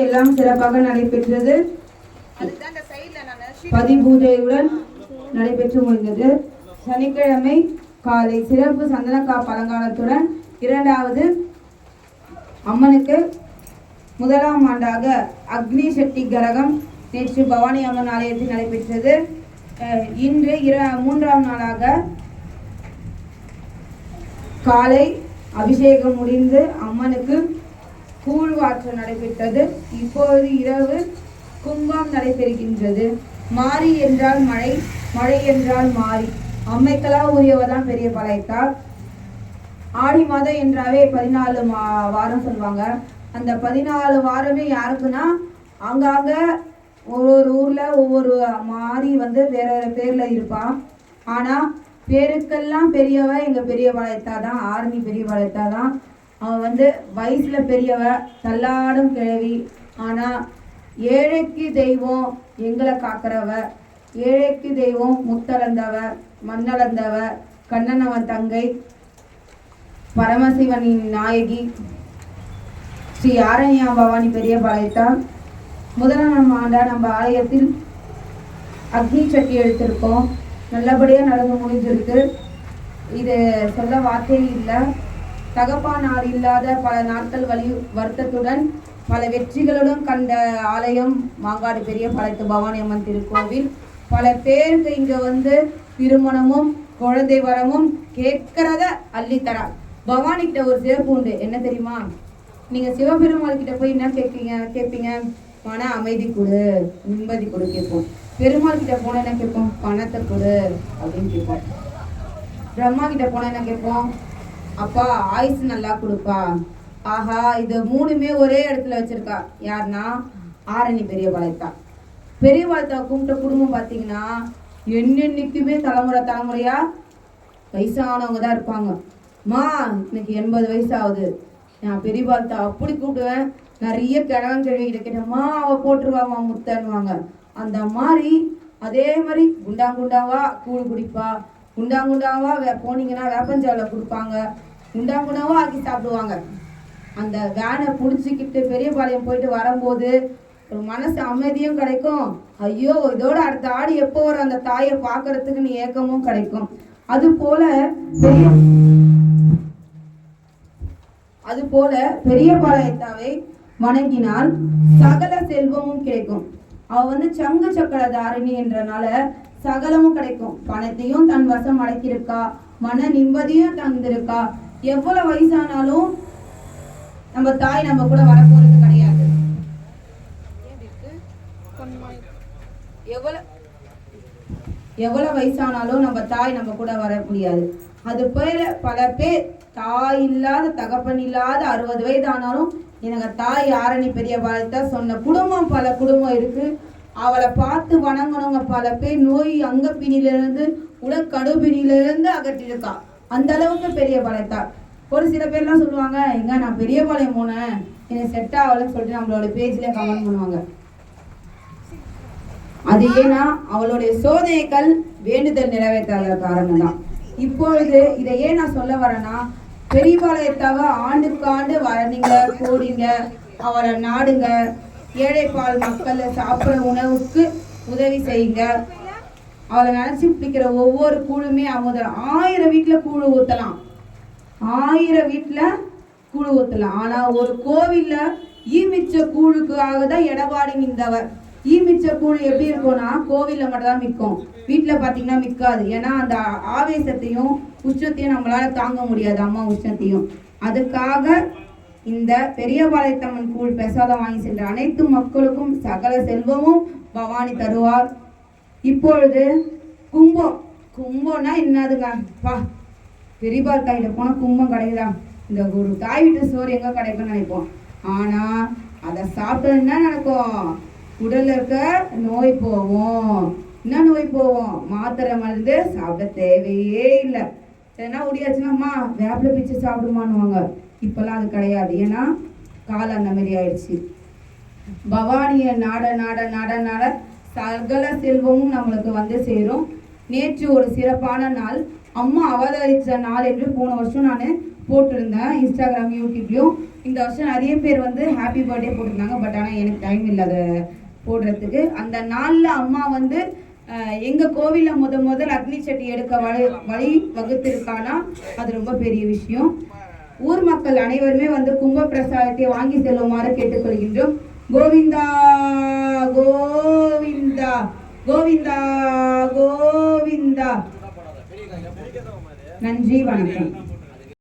எல்லாம் சிறப்பாக நடைபெற்றது. பதிபூஜையுடன் நடைபெற்று முடிந்தது. சனிக்கிழமை காலை சிறப்பு சந்தனக்கா அலங்காரத்துடன் இரண்டாவது அம்மனுக்கு முதலாம் ஆண்டாக அக்னி சக்தி கரகம் நேற்று பவானி அம்மன் ஆலயத்தில் நடைபெற்றது. இன்று இர மூன்றாம் நாளாக காலை அபிஷேகம் முடிந்து அம்மனுக்கு கூழ்வாற்று நடைபெற்றது. இப்போது இரவு கும்பம் நடைபெறுகின்றது. மாறி என்றால் மழை மழை என்றால் மாறி அம்மைக்கெல்லாம் உரியவர்தான் பெரிய பழைத்தார் ஆடி மாதம் என்றாவே பதினாலு மா வாரம் சொல்லுவாங்க. அந்த பதினாலு வாரமே யாருக்குன்னா அங்காங்க ஒவ்வொரு ஊர்ல ஒவ்வொரு மாறி வந்து வேற வேற பேர்ல இருப்பான். ஆனா பேருக்கெல்லாம் பெரியவ எங்க பெரிய பாளையத்தா தான் ஆர்மி பெரிய பாளையத்தா தான் அவன் வந்து வயசுல பெரியவ தள்ளாடும் கிழவி. ஆனா ஏழைக்கு தெய்வம் எங்களை காக்கிறவ ஏழைக்கு தெய்வம் முத்தளந்தவ மண்ணளந்தவ கண்ணனவன் தங்கை பரமசிவனின் நாயகி. ஸ்ரீ ஆரண்யா பவானி பெரிய பாளையத்தான் முதலாம் ஆண்டா நம்ம ஆலயத்தில் அக்னி சட்டி எடுத்திருக்கோம். நல்லபடியாக நடந்து முடிஞ்சிருக்கு. இது சொல்ல வார்த்தையே இல்லை. தகப்பானார் இல்லாத பல நாட்கள் வலி வருத்தத்துடன் பல வெற்றிகளுடன் கண்ட ஆலயம் மாங்காடு பெரிய பழத்து பவானி அம்மன் திருக்கோவில். பல பேருக்கு இங்க வந்து திருமணமும் குழந்தை வரமும் கேட்கறத அள்ளித்தரா பவானி கிட்ட ஒரு சிறப்பு உண்டு. என்ன தெரியுமா? நீங்க சிவபெருமாள் கிட்ட போய் என்ன கேட்பீங்க கேட்பீங்க? மன அமைதி கொடு நிம்மதி கொடு கேட்போம். பெருமாள் கிட்ட போனா என்ன கேட்போம்? பணத்தை கொடு அப்படின்னு கேட்போம். பிரம்மா கிட்ட போனா என்ன கேட்போம்? அப்பா ஆயுசு நல்லா கொடுப்பா. ஆஹா இது மூணுமே ஒரே இடத்துல வச்சிருக்கா. யாருன்னா ஆரணி பெரிய பாளையத்தா. பெரிய பாளையத்தா கும்பிட்ட குடும்பம் பார்த்தீங்கன்னா என்னென்னைக்குமே தலைமுறை தலைமுறையா வயசானவங்க தான் இருப்பாங்க. மா இன்னைக்கு எண்பது வயசு ஆகுது நான் பெரிய பாலத்தை அப்படி கூப்பிடுவேன். நிறைய கிழவன் கிழவிகிட்ட கேட்டேம்மா அவ போட்டுருவாமா முத்தன்னுவாங்க. அந்த மாதிரி அதே மாதிரி குண்டா குண்டாவா கூழ் குடிப்பா. குண்டாங்குண்டாவா வே போனீங்கன்னா வேப்பஞ்சாவில் கொடுப்பாங்க. குண்டாங்குண்டாவா ஆக்கி சாப்பிடுவாங்க. அந்த வேனை பிடிச்சிக்கிட்டு பெரியபாளையம் போயிட்டு வரும்போது ஒரு மனசு அமைதியும் கிடைக்கும். ஐயோ இதோட அடுத்த ஆடி எப்போ வரும்? அந்த தாயை பார்க்கறதுக்குன்னு ஏக்கமும் கிடைக்கும். அது போல பெரிய அது போல பெரிய பாளையத்தாவை வணங்கினால் சகல செல்வமும் கிடைக்கும். அவ வந்து சங்கு சக்கர தாரிணி என்றனால சகலமும் கிடைக்கும். பணத்தையும் தன் வசம் அடைத்திருக்கா. மன நிம்மதியும் தந்திருக்கா. எவ்வளவு வயசானாலும் நம்ம தாய் நம்ம கூட வரப்போறது கிடையாது. எவ்வளவு எவ்வளவு வயசானாலும் நம்ம தாய் நம்ம கூட வர முடியாது. அது பேர பல பேர் தாய் இல்லாத தகப்பன் இல்லாத அறுபது வயது ஆனாலும் எனக்கு தாய் ஆரணி பெரிய வாழ்த்த சொன்ன குடும்பம் பல குடும்பம் இருக்கு. அவளை பார்த்து வணங்கினவங்க பல பேர் நோய் அங்க பிணியிலிருந்து உடற்கடுபிணியிலிருந்து அகற்றிருக்கா அந்த அளவுக்கு பெரிய பாளையத்தார். ஒரு சில பேர்லாம் சொல்லுவாங்க எங்க நான் பெரிய பாளையம் போனேன். எனக்கு செட் ஆகலன்னு சொல்லிட்டு நம்மளோட பேஜ்ல கமெண்ட் பண்ணுவாங்க. அது ஏன்னா அவளுடைய சோதனைகள் வேண்டுதல் நிறைவேற்றாத காரணம் தான் இப்பொழுது இதை ஏன் நான் சொல்ல வரேன்னா பெரியபாளையத்தாவ ஆண்டுக்கு ஆண்டு வரணிங்க கூடிங்க அவளை நாடுங்க. ஏழைப்பால் மக்கள் சாப்பிட்ற உணவுக்கு உதவி செய்யுங்க. அவளை நினைச்சு பிடிக்கிற ஒவ்வொரு கூழுமே அவங்க ஆயிரம் வீட்டுல கூழு ஊத்தலாம். ஆயிரம் வீட்டுல கூழு ஊத்தலாம். ஆனா ஒரு கோவில்ல ஈமிச்ச கூழுக்காக தான் எடப்பாடி நின்றவர். ஈமிச்ச கூழு எப்படி இருக்கும்னா கோவில்ல மட்டும் தான் மிக்கும் வீட்டுல பாத்தீங்கன்னா மிக்காது ஏன்னா அந்த ஆவேசத்தையும் உச்சத்தையும் நம்மளால தாங்க முடியாது. அம்மா உச்சத்தையும் அதுக்காக இந்த பெரியபாளையத்தம்மன் கூழ் பிரசாதம் வாங்கி சென்ற அனைத்து மக்களுக்கும் சகல செல்வமும் பவானி தருவார். இப்பொழுது கும்பம் கும்பம்னா என்னதுங்க? பா பெரியபால் தாயிட்ட போனால் கும்பம் கிடைக்குதா? இந்த ஒரு தாய் வீட்டு சோறு எங்கே கிடைக்கும்னு நினைப்போம். ஆனால் அதை சாப்பிட்டதுன்னா நடக்கும்? உடல்ல இருக்க நோய் போகும். என்ன நோய் போகும்? மாத்திரை மருந்து சாப்பிட தேவையே இல்லை. ஏன்னா முடியாச்சுன்னாம்மா வேப்பில பிச்சு சாப்பிடுமான்னுவாங்க. இப்போல்லாம் அது கிடையாது. ஏன்னா காலம் அந்த மாதிரி ஆயிடுச்சு. பவானியை நாட நாட நாட நாட சகல செல்வமும் நம்மளுக்கு வந்து சேரும். நேற்று ஒரு சிறப்பான நாள். அம்மா அவதரித்த நாள் என்று போன வருஷம் நான் போட்டிருந்தேன். இன்ஸ்டாகிராம் யூடியூப்லேயும் இந்த வருஷம் நிறைய பேர் வந்து ஹாப்பி பர்த்டே போட்டிருந்தாங்க. பட் ஆனால் எனக்கு டைம் இல்லை அதை போடுறதுக்கு. அந்த நாளில் அம்மா வந்து எங்கள் கோவிலில் முத முதல் அக்னி சட்டி எடுக்க வழி வழி வகுத்திருக்கானா அது ரொம்ப பெரிய விஷயம். ஊர் மக்கள் அனைவருமே வந்து கும்ப பிரசாதத்தை வாங்கி செல்லுமாறு கேட்டுக்கொள்கின்றோம். கோவிந்தா கோவிந்தா கோவிந்தா கோவிந்தா. நன்றி வணக்கம்.